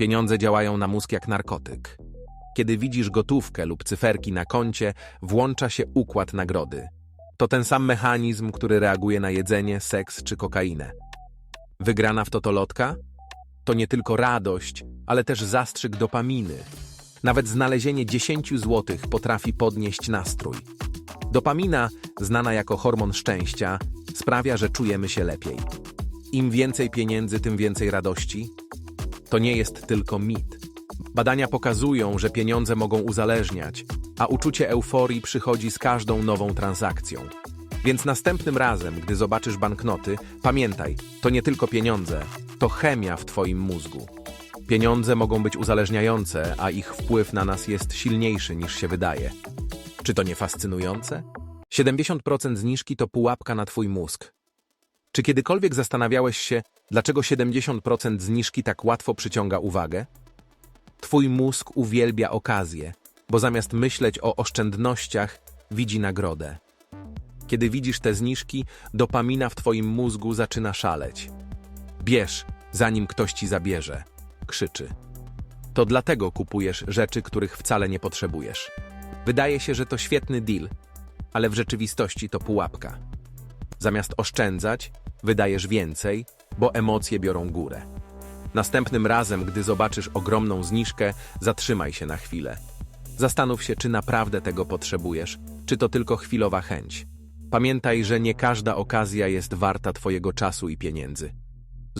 Pieniądze działają na mózg jak narkotyk. Kiedy widzisz gotówkę lub cyferki na koncie, włącza się układ nagrody. To ten sam mechanizm, który reaguje na jedzenie, seks czy kokainę. Wygrana w totolotka? To nie tylko radość, ale też zastrzyk dopaminy. Nawet znalezienie 10 złotych potrafi podnieść nastrój. Dopamina, znana jako hormon szczęścia, sprawia, że czujemy się lepiej. Im więcej pieniędzy, tym więcej radości. To nie jest tylko mit. Badania pokazują, że pieniądze mogą uzależniać, a uczucie euforii przychodzi z każdą nową transakcją. Więc następnym razem, gdy zobaczysz banknoty, pamiętaj, to nie tylko pieniądze, to chemia w Twoim mózgu. Pieniądze mogą być uzależniające, a ich wpływ na nas jest silniejszy niż się wydaje. Czy to nie fascynujące? 70% zniżki to pułapka na Twój mózg. Czy kiedykolwiek zastanawiałeś się, dlaczego 70% zniżki tak łatwo przyciąga uwagę? Twój mózg uwielbia okazję, bo zamiast myśleć o oszczędnościach, widzi nagrodę. Kiedy widzisz te zniżki, dopamina w Twoim mózgu zaczyna szaleć. Bierz, zanim ktoś ci zabierze, krzyczy. To dlatego kupujesz rzeczy, których wcale nie potrzebujesz. Wydaje się, że to świetny deal, ale w rzeczywistości to pułapka. Zamiast oszczędzać, wydajesz więcej, bo emocje biorą górę. Następnym razem, gdy zobaczysz ogromną zniżkę, zatrzymaj się na chwilę. Zastanów się, czy naprawdę tego potrzebujesz, czy to tylko chwilowa chęć. Pamiętaj, że nie każda okazja jest warta Twojego czasu i pieniędzy.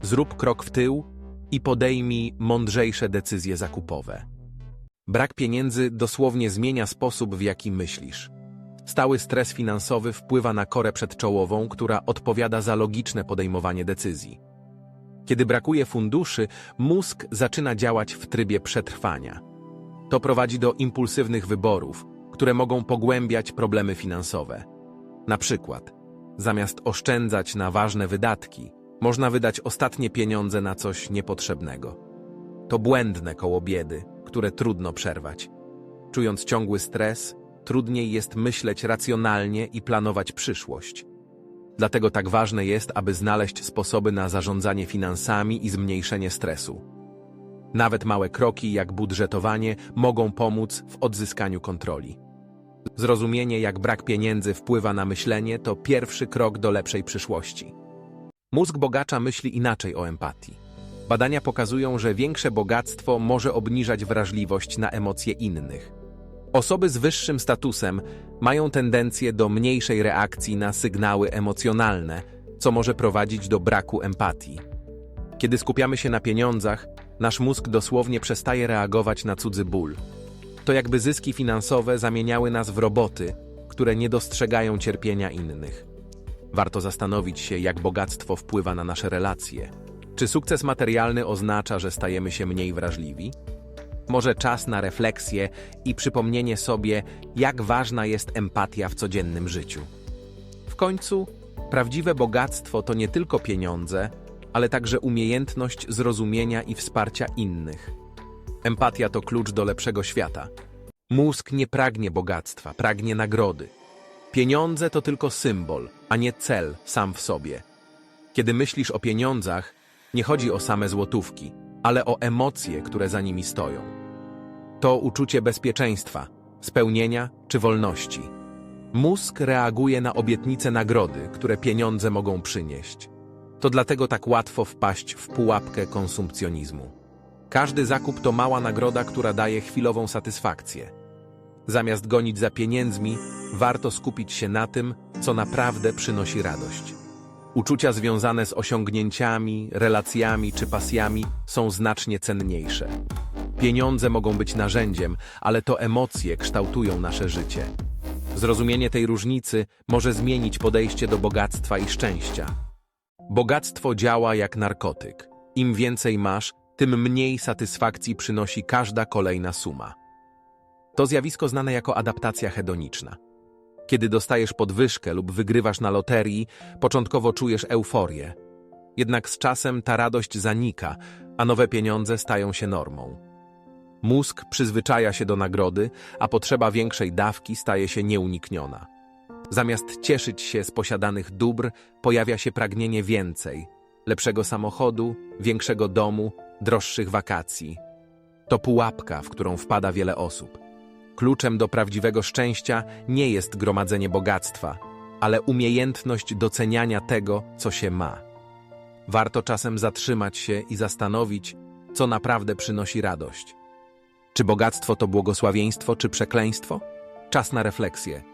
Zrób krok w tył i podejmij mądrzejsze decyzje zakupowe. Brak pieniędzy dosłownie zmienia sposób, w jaki myślisz. Stały stres finansowy wpływa na korę przedczołową, która odpowiada za logiczne podejmowanie decyzji. Kiedy brakuje funduszy, mózg zaczyna działać w trybie przetrwania. To prowadzi do impulsywnych wyborów, które mogą pogłębiać problemy finansowe. Na przykład, zamiast oszczędzać na ważne wydatki, można wydać ostatnie pieniądze na coś niepotrzebnego. To błędne koło biedy, które trudno przerwać. Czując ciągły stres, trudniej jest myśleć racjonalnie i planować przyszłość. Dlatego tak ważne jest, aby znaleźć sposoby na zarządzanie finansami i zmniejszenie stresu. Nawet małe kroki, jak budżetowanie, mogą pomóc w odzyskaniu kontroli. Zrozumienie, jak brak pieniędzy wpływa na myślenie, to pierwszy krok do lepszej przyszłości. Mózg bogacza myśli inaczej o empatii. Badania pokazują, że większe bogactwo może obniżać wrażliwość na emocje innych. Osoby z wyższym statusem mają tendencję do mniejszej reakcji na sygnały emocjonalne, co może prowadzić do braku empatii. Kiedy skupiamy się na pieniądzach, nasz mózg dosłownie przestaje reagować na cudzy ból. To jakby zyski finansowe zamieniały nas w roboty, które nie dostrzegają cierpienia innych. Warto zastanowić się, jak bogactwo wpływa na nasze relacje. Czy sukces materialny oznacza, że stajemy się mniej wrażliwi? Może czas na refleksję i przypomnienie sobie, jak ważna jest empatia w codziennym życiu. W końcu, prawdziwe bogactwo to nie tylko pieniądze, ale także umiejętność zrozumienia i wsparcia innych. Empatia to klucz do lepszego świata. Mózg nie pragnie bogactwa, pragnie nagrody. Pieniądze to tylko symbol, a nie cel sam w sobie. Kiedy myślisz o pieniądzach, nie chodzi o same złotówki, ale o emocje, które za nimi stoją. To uczucie bezpieczeństwa, spełnienia czy wolności. Mózg reaguje na obietnice nagrody, które pieniądze mogą przynieść. To dlatego tak łatwo wpaść w pułapkę konsumpcjonizmu. Każdy zakup to mała nagroda, która daje chwilową satysfakcję. Zamiast gonić za pieniędzmi, warto skupić się na tym, co naprawdę przynosi radość. Uczucia związane z osiągnięciami, relacjami czy pasjami są znacznie cenniejsze. Pieniądze mogą być narzędziem, ale to emocje kształtują nasze życie. Zrozumienie tej różnicy może zmienić podejście do bogactwa i szczęścia. Bogactwo działa jak narkotyk. Im więcej masz, tym mniej satysfakcji przynosi każda kolejna suma. To zjawisko znane jako adaptacja hedoniczna. Kiedy dostajesz podwyżkę lub wygrywasz na loterii, początkowo czujesz euforię. Jednak z czasem ta radość zanika, a nowe pieniądze stają się normą. Mózg przyzwyczaja się do nagrody, a potrzeba większej dawki staje się nieunikniona. Zamiast cieszyć się z posiadanych dóbr, pojawia się pragnienie więcej lepszego samochodu, większego domu, droższych wakacji. To pułapka, w którą wpada wiele osób. Kluczem do prawdziwego szczęścia nie jest gromadzenie bogactwa, ale umiejętność doceniania tego, co się ma. Warto czasem zatrzymać się i zastanowić, co naprawdę przynosi radość. Czy bogactwo to błogosławieństwo, czy przekleństwo? Czas na refleksję.